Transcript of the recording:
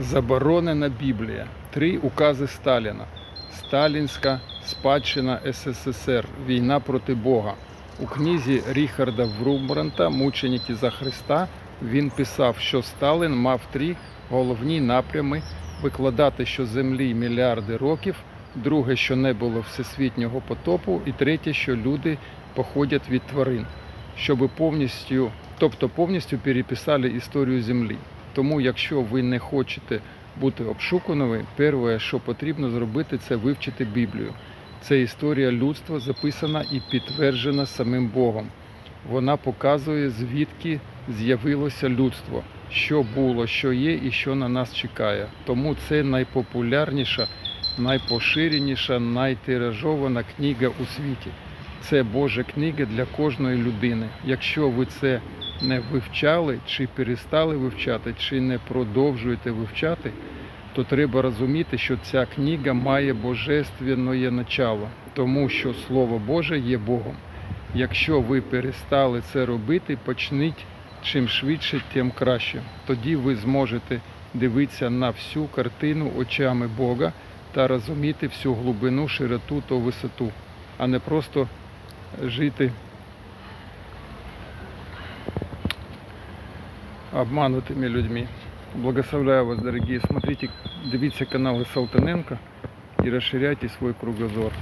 Заборонена Біблія. Три укази Сталіна. Сталінська спадщина СССР. Війна проти Бога. У книзі Ріхарда Врумбранта Мученіки за Христа він писав, що Сталін мав три головні напрями: викладати, що землі мільярди років, друге, що не було всесвітнього потопу, і третє, що люди походять від тварин, щоб повністю, тобто повністю переписали історію землі. Тому, якщо ви не хочете бути обшуканими, перше, що потрібно зробити, це вивчити Біблію. Це історія людства записана і підтверджена самим Богом. Вона показує, звідки з'явилося людство, що було, що є і що на нас чекає. Тому це найпопулярніша, найпоширеніша, найтиражована книга у світі. Це Божа книга для кожної людини. Якщо ви це не вивчали, чи перестали вивчати, чи не продовжуєте вивчати, то треба розуміти, що ця книга має божественне начало, тому що Слово Боже є Богом. Якщо ви перестали це робити, почніть чим швидше, тим краще. Тоді ви зможете дивитися на всю картину очами Бога та розуміти всю глибину, широту та висоту, а не просто жити обманутыми людьми. Благословляю вас, дорогие. Смотрите, дивіться каналы Салтаненко и расширяйте свой кругозор.